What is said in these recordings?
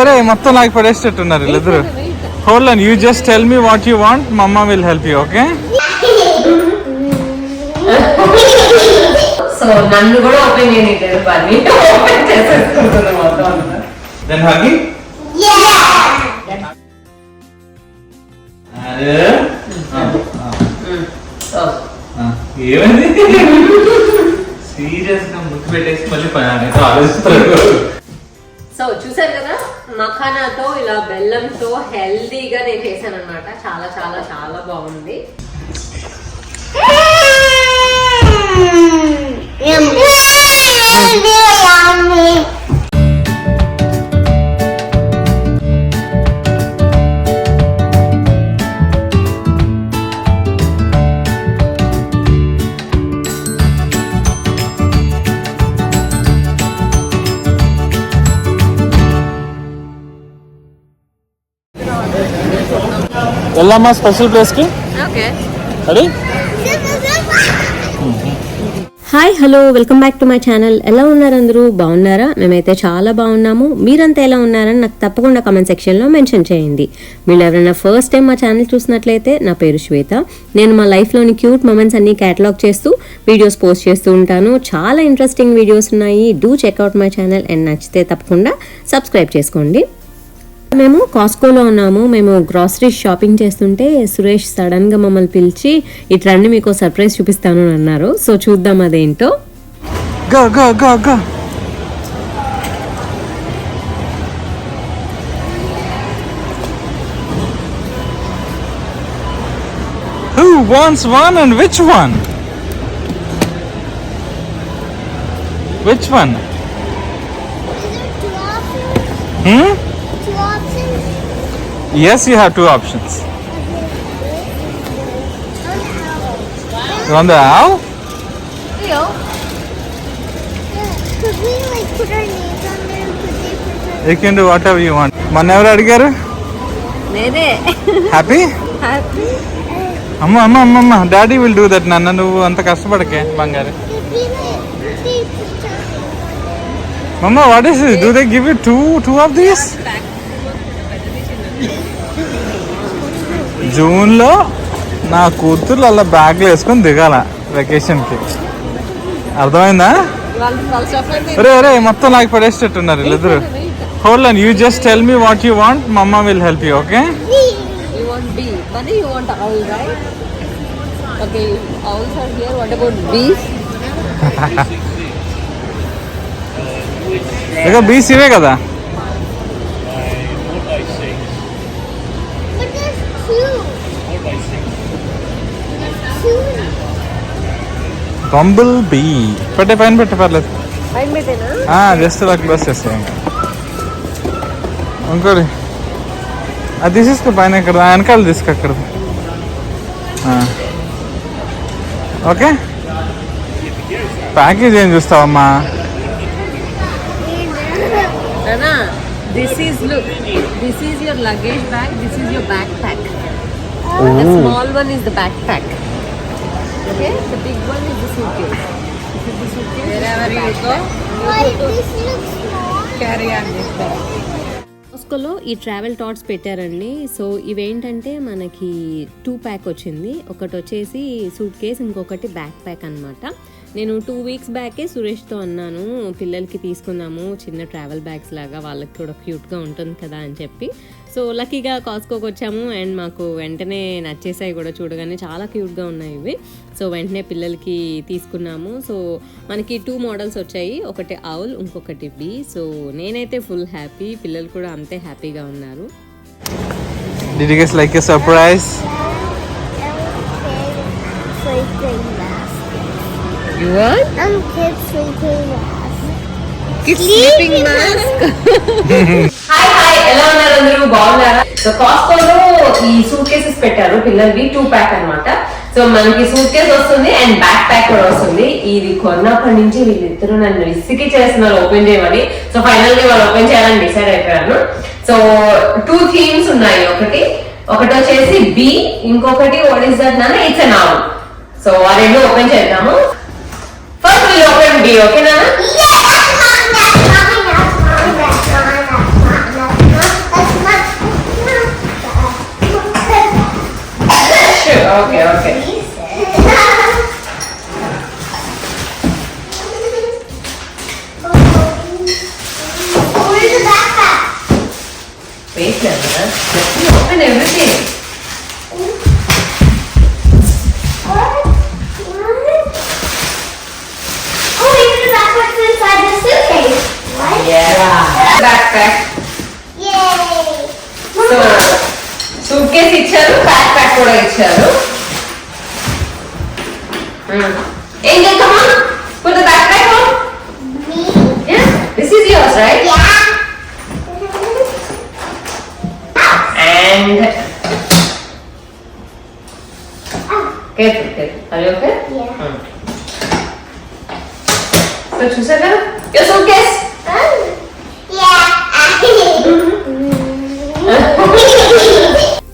అరే మొత్తం నాకు పడేసేటట్టున్నారు వీళ్ళిద్దరు. Hold and you just tell me what you want mamma will help you okay so నన్ను కూడా ఓపెన్ చేయలేదు పని ఓపెన్ చేసేసుకుంటున్నా మొత్తం అంతా. దెన్ హగి సో ఏమైంది? సీరియస్గా ముక్కు పెట్టేసి మళ్ళీ పని అనేది ఆలోచిస్తారు సో చూసారు మఖానాతో ఇలా బెల్లంతో హెల్దీగా నేను చేశాను అనమాట చాలా చాలా చాలా బాగుంది. వెళ్ళమ్మా స్పెషల్ ప్లేస్కి okay. Ready? Hi hello welcome back to my channel. ఎలా ఉన్నారు అందరూ? బాగున్నారా? మేమైతే చాలా బాగున్నాము. మీరంతా ఎలా ఉన్నారని నాకు తప్పకుండా కామెంట్ సెక్షన్లో మెన్షన్ చేయండి. మీరు ఎవరైనా ఫస్ట్ టైం మా ఛానల్ చూసినట్లయితే నా పేరు శ్వేత. నేను మా లైఫ్లోని క్యూట్ మూమెంట్స్ అన్ని క్యాటలాగ్ చేస్తూ వీడియోస్ పోస్ట్ చేస్తూ ఉంటాను. చాలా ఇంట్రెస్టింగ్ వీడియోస్ ఉన్నాయి. Do check out my channel and నచ్చితే తప్పకుండా సబ్స్క్రైబ్ చేసుకోండి. మేము కాస్కోలో ఉన్నాము మేము గ్రాసరీ షాపింగ్ చేస్తుంటే సురేష్ సడన్గా మమ్మల్ని పిలిచి ఇటు రండి మీకు సర్ప్రైజ్ చూపిస్తాను అని అన్నారు సో చూద్దాం అదేంటో Go, go, go, go. Who wants one and which one? Which one? Hmm? Two options. Yes, you have two options. You want the owl? Could we like put our names on there? Could they put our You can do whatever you want. మన ఎవరు అడిగారు నేనే happy అమ్మ అమ్మ అమ్మ అమ్మ daddy will do that నాన్న నువ్వు అంత కష్టపడకే బంగారు Could we like could they put our names on there? మమ్మ జూన్లో నా కూతుర్లు అలా బ్యాగ్లో వేసుకొని దిగాల వెకేషన్కి అర్థమైందా? అరే అరే మొత్తం నాకు పడేసేటట్టున్నారు వీళ్ళిద్దరు. Hold and you just tell me what you want mamma will help you okay ఇక బీస్ ఇవే కదా? బంబుల్ బీ పెట్టే పైన పెట్టే పర్లేదు. జస్ట్ ఇలా క్లోజ్ చేస్తాయి ఇంకా ఇంకోటి. అది తీసేసుకో పైన ఇక్కడ వెనకాల తీసుకో అక్కడ. ఓకే. ప్యాకేజ్ ఏం చూస్తావమ్మా? This is look. This is your luggage bag. This is your backpack. The oh. small one is the backpack. Okay, the big one is the suitcase. This is the suitcase. Wherever you go, Why this looks small? carry on this bag. కాస్కోలో ఈ travel touts పెట్టారండి. So ఇవేంటంటే మనకి two pack వచ్చింది. ఒకటి వచ్చేసి suitcase ఇంకొకటి backpack అన్నమాట. నేను టూ వీక్స్ బ్యాకే సురేష్తో అన్నాను పిల్లలకి తీసుకుందాము చిన్న ట్రావెల్ బ్యాగ్స్ లాగా వాళ్ళకి కూడా క్యూట్గా ఉంటుంది కదా అని చెప్పి. సో లక్కీగా కాస్కోకి వచ్చాము అండ్ మాకు వెంటనే నచ్చేసాయి కూడా చూడగానే చాలా క్యూట్గా ఉన్నాయి ఇవి. సో వెంటనే పిల్లలకి తీసుకున్నాము. సో మనకి టూ మోడల్స్ వచ్చాయి. ఒకటి ఆవుల్ ఇంకొకటి బి. సో నేనైతే ఫుల్ హ్యాపీ పిల్లలు కూడా అంతే హ్యాపీగా ఉన్నారు. You want? I'm kids sleeping Kids sleeping mask. Hi hi ఎలా ఉన్నారు అందరూ? బాగున్నారా? సో కాస్కోలో ఈ సూట్ కేసెస్ పెట్టారు పిల్లలవి టూ ప్యాక్ అన్నమాట. సో మనకి సూట్ కేస్ వస్తుంది అండ్ బ్యాక్ ప్యాక్ కూడా వస్తుంది. ఇది కొన్నప్పటి నుంచి వీళ్ళిద్దరూ నన్ను రిస్కి చేస్తున్నారు ఓపెన్ చేయమని. సో ఫైనల్గా వాళ్ళు ఓపెన్ చేయాలని డిసైడ్ అయిపోయాను. సో టూ థీమ్స్ ఉన్నాయి. ఒకటి ఒకటి వచ్చేసి బి ఇంకొకటి వాట్ ఇస్ దట్ నాన్న? ఇట్స్ అన్ సో ఆ రెండు ఓపెన్ చేద్దాము. First will open bee okay pack pack so suitcase ఇచ్చారు ప్యాక్ ప్యాక్ కూడా Angel, come on, Put the backpack on. Me? Yeah. This is yours, right? Yeah. And ah. Okay, careful. Are you okay? Yeah. Mm. So choose it. Your suitcase.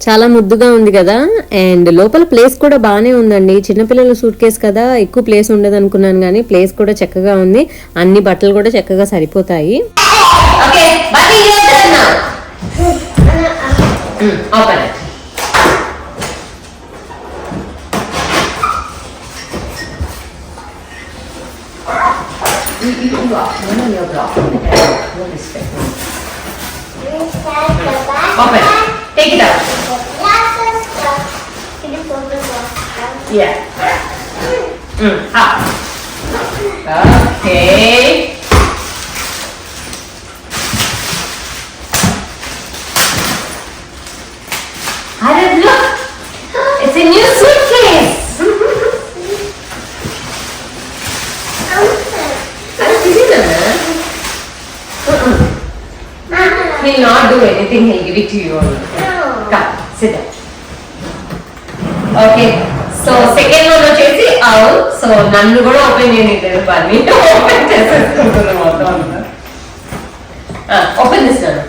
చాలా ముద్దుగా ఉంది కదా. And లోపల place కూడా బాగానే ఉందండి. చిన్నపిల్లల సూట్ కేస్ కదా ఎక్కువ ప్లేస్ ఉండదు అనుకున్నాను కానీ ప్లేస్ కూడా చక్కగా ఉంది. అన్ని బట్టలు కూడా చక్కగా సరిపోతాయి. open it. You, you, Yeah. Mm, up. Okay. Look. It's a new suitcase. Arif, this is a He'll not do anything. He'll give it to you only. Come, sit down. Okay so second one వచ్చేసి అవును. So నన్ను కూడా open చేయలేదు పని open చేసేసుకుంటున్నా మొత్తం అంతా. Open చేస్తాను.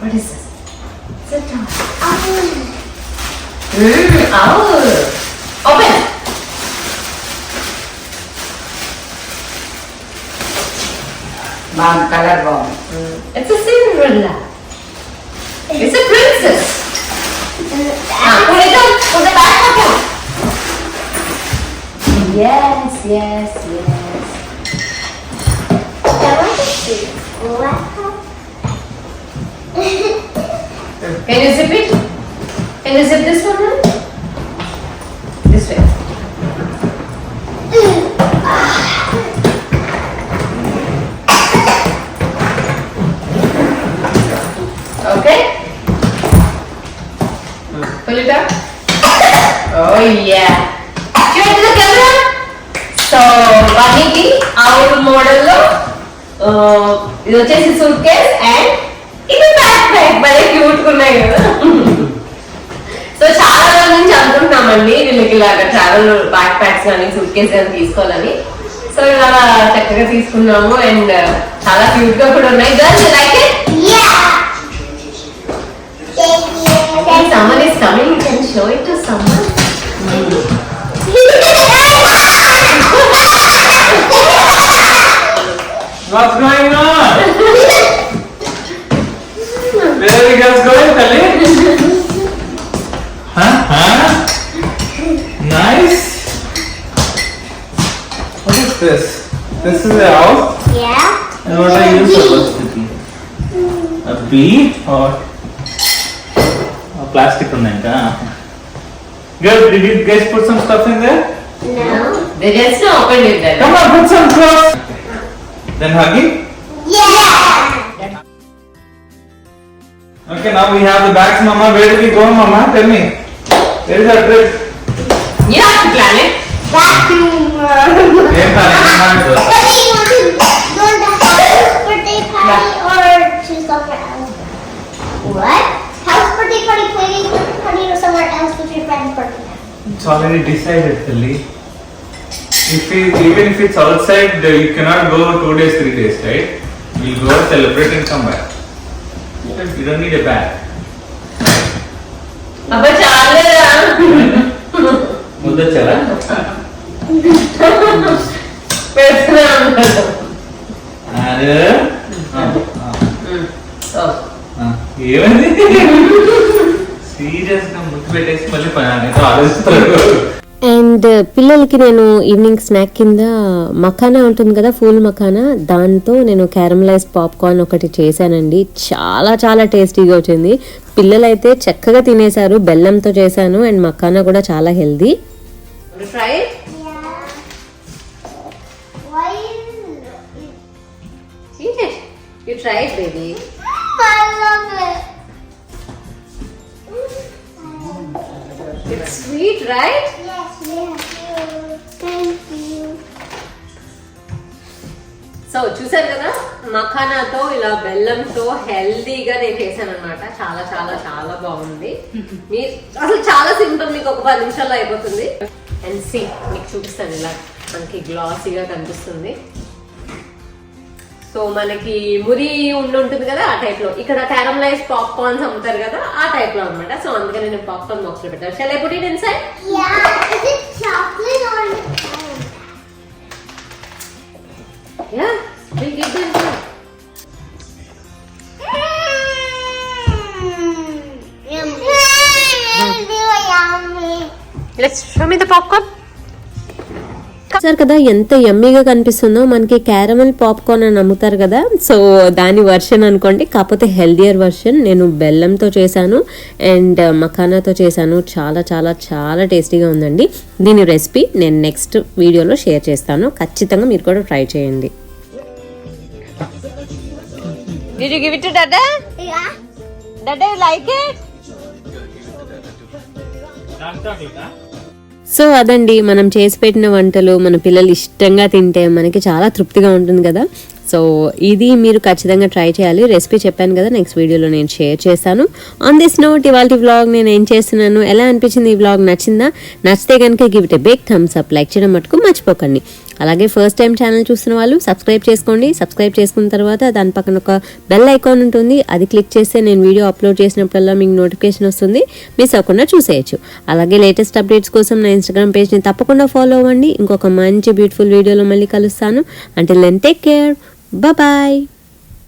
What is open బాగా కలర్ బాగుంది. Yes, yes. Can you zip it? Can you zip this one now? So వానికి అవుట్ మోడల్లో ఇది వచ్చేసి సూట్ కేస్ అండ్ ఇది బ్యాక్ బ్యాగ్ భలే క్యూట్ ఉన్నాయి కదా. సో చాలా రోజుల నుంచి అనుకుంటున్నామండి వీళ్ళకి ఇలాగ ట్రావెల్ బ్యాక్ ప్యాక్స్ కానీ సూట్ కేస్ కానీ తీసుకోవాలని. సో ఇలా చక్కగా తీసుకున్నాము అండ్ చాలా క్యూట్గా కూడా ఉన్నాయి. Girls like it someone is coming. You can show it What's going on? Where are you guys going, Kali? Huh? Huh? Nice. What is this? This is a house? Yeah. And what are you supposed to be? A bee or a plastic on it? Huh? Girl, did you guys put some stuff in there? No. They just opened it then. Come on, put some clothes. Then hugging? Yeah! Okay, now we have the bags, Mama. Where do we go, Mama? Tell me. Where is our trip? You have to plan it. Bathroom. Game plan it. What? How's birthday party, planning birthday party, or somewhere else with your friend's birthday? It's already decided, Tilly. If it, even if it's outside, uh, you cannot go two days, three days, right? We'll go celebrate and come back. You don't need a bag. అబ్బా చాలేరా Oh. ఆ. ఏమైంది సీరియస్గా ముద్దు పెట్టేసి మళ్ళీ పని ఆలోచిస్తారు and uh, పిల్లలకి నేను ఈవినింగ్ స్నాక్ కింద మఖానా ఉంటుంది కదా ఫూల్ మఖానా. దాంతో నేను క్యారమలైజ్ పాప్కార్న్ ఒకటి చేశానండి. చాలా చాలా టేస్టీగా వచ్చింది. పిల్లలైతే చక్కగా తినేశారు బెల్లంతో చేశాను అండ్ మఖానా కూడా చాలా హెల్దీ Try it? Yeah. మఖానాతో ఇలా బెల్లంతో హెల్దీగా నేను చేశాను అనమాట చాలా చాలా చాలా బాగుంది. మీరు అసలు చాలా సింపుల్ మీకు ఒక పది నిమిషాల్లో అయిపోతుంది. అండ్ సి మీకు చూపిస్తాను ఇలా. మనకి గ్లాసీగా కనిపిస్తుంది. సో మనకి మురి ఉండి ఉంటుంది కదా ఆ టైప్లో ఇక్కడ క్యారమలైజ్ పాప్కార్న్స్ అమ్ముతారు కదా ఆ టైప్లో అనమాట సో అందుకని నేను పాప్కార్న్ బాక్స్లో పెట్టాను shell I put it chocolate or? Yeah let's show me the popcorn చూసారు కదా ఎంత యమ్మీగా కనిపిస్తుందో. మనకి క్యారమల్ పాప్కార్న్ అని అమ్ముతారు కదా. సో దాని వర్షన్ అనుకోండి. కాకపోతే హెల్దియర్ వర్షన్ నేను బెల్లంతో చేశాను. అండ్ మఖానాతో చేశాను. చాలా చాలా చాలా టేస్టీగా ఉందండి. దీని రెసిపీ నేను నెక్స్ట్ వీడియోలో షేర్ చేస్తాను. ఖచ్చితంగా మీరు కూడా ట్రై చేయండి. Did you give it to Dada? Yeah. Dada, you like it? So అదండి మనం చేసి పెట్టిన వంటలు మన పిల్లలు ఇష్టంగా తింటే మనకి చాలా తృప్తిగా ఉంటుంది కదా. సో ఇది మీరు ఖచ్చితంగా ట్రై చేయాలి. రెసిపీ చెప్పాను కదా నెక్స్ట్ వీడియోలో నేను షేర్ చేస్తాను. ఆన్ దిస్ నోట్ ఇవాళ వ్లాగ్ నేను ఏం చేస్తున్నాను? ఎలా అనిపించింది ఈ వ్లాగ్ నచ్చిందా? నచ్చితే కనుక give it a big thumbs up like చేయడం మటుకు మర్చిపోకండి. అలాగే ఫస్ట్ టైం ఛానల్ చూస్తున్న వాళ్ళు సబ్స్క్రైబ్ చేసుకోండి. సబ్స్క్రైబ్ చేసుకున్న తర్వాత దాని పక్కన ఒక బెల్ ఐకాన్ ఉంటుంది. అది క్లిక్ చేస్తే నేను వీడియో అప్లోడ్ చేసినప్పుడల్లా మీకు నోటిఫికేషన్ వస్తుంది. మిస్ అవ్వకుండా చూసేయచ్చు. అలాగే లేటెస్ట్ అప్డేట్స్ కోసం నా ఇన్స్టాగ్రామ్ పేజ్ని తప్పకుండా ఫాలో అవ్వండి. ఇంకొక మంచి బ్యూటిఫుల్ వీడియోలో మళ్ళీ కలుస్తాను. అంటే లెన్ టేక్ కేర్ బాయ్